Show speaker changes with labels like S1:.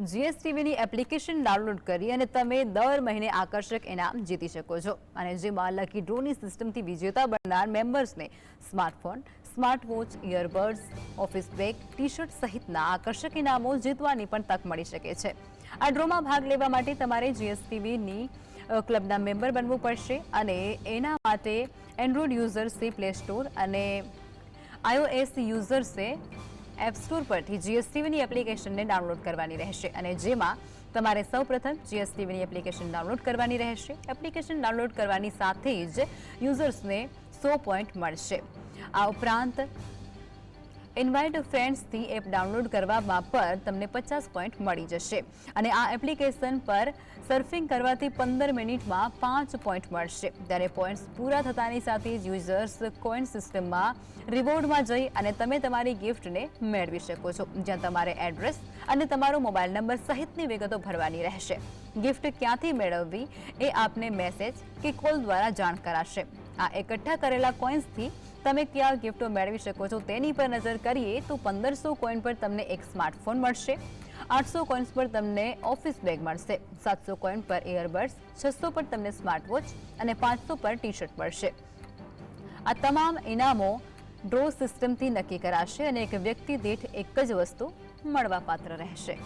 S1: જીએસટીવીની application download કરી અને તમે દર મહિને આકર્ષક ઇનામ જીતી શકો છો. અને જેમાં લકી ડ્રોની સિસ્ટમથી વિજેતા બનનાર મેમ્બર્સને smartphone smart watch earbuds office bag T shirt સહિતના આકર્ષક ઇનામો જીતવાની પણ તક મળી શકે છે. આ ડ્રોમાં ભાગ લેવા માટે તમારે જીએસટીવીની ક્લબના મેમ્બર બનવું પડશે અને એના માટે એન્ડ્રોઇડ યુઝર્સે પ્લે સ્ટોર અને આઈઓએસ યુઝર્સે એપ સ્ટોર પરથી જીએસટીવીની એપ્લિકેશનને ડાઉનલોડ કરવાની રહેશે અને જેમાં તમારે સૌપ્રથમ જીએસટીવીની એપ્લિકેશન ડાઉનલોડ કરવાની રહેશે. એપ્લિકેશન ડાઉનલોડ કરવાની સાથે જ યુઝર્સને સો પોઈન્ટ મળશે. આ ઉપરાંત ઇન્વાઇટ ફ્રેન્ડ્સથી એપ ડાઉનલોડ કરવામાં પર તમને પચાસ પોઈન્ટ મળી જશે. અને આ એપ્લિકેશન પર સર્ફિંગ કરવાથી પંદર મિનિટમાં પાંચ પોઈન્ટ મળશે. ત્યારે પોઈન્ટ્સ પૂરા થતાની સાથે જ યુઝર્સ કોઈન સિસ્ટમમાં રિવોર્ડમાં જઈ અને તમે તમારી ગિફ્ટને મેળવી શકો છો. જ્યાં તમારે એડ્રેસ અને તમારો મોબાઈલ નંબર સહિતની વિગતો ભરવાની રહેશે. ગિફ્ટ ક્યાંથી મેળવવી એ આપને મેસેજ કે કોલ દ્વારા જાણ કરાશે. આ એકઠા કરેલા કોઈન્સથી તમે કયા ગિફ્ટો મેળવી શકો છો તેની પર નજર કરીએ તો પંદરસો કોઇન પર તમને એક સ્માર્ટફોન મળશે, આઠસો કોઈન્સ પર તમને ઓફિસ બેગ મળશે, સાતસો કોઇન પર ઇયરબડ્સ છસો પર તમને સ્માર્ટ વોચ અને પાંચસો પર ટી શર્ટ મળશે. આ તમામ ઇનામો ડ્રો સિસ્ટમથી નક્કી કરાશે અને એક વ્યક્તિ દીઠ એક જ વસ્તુ મળવાપાત્ર રહેશે.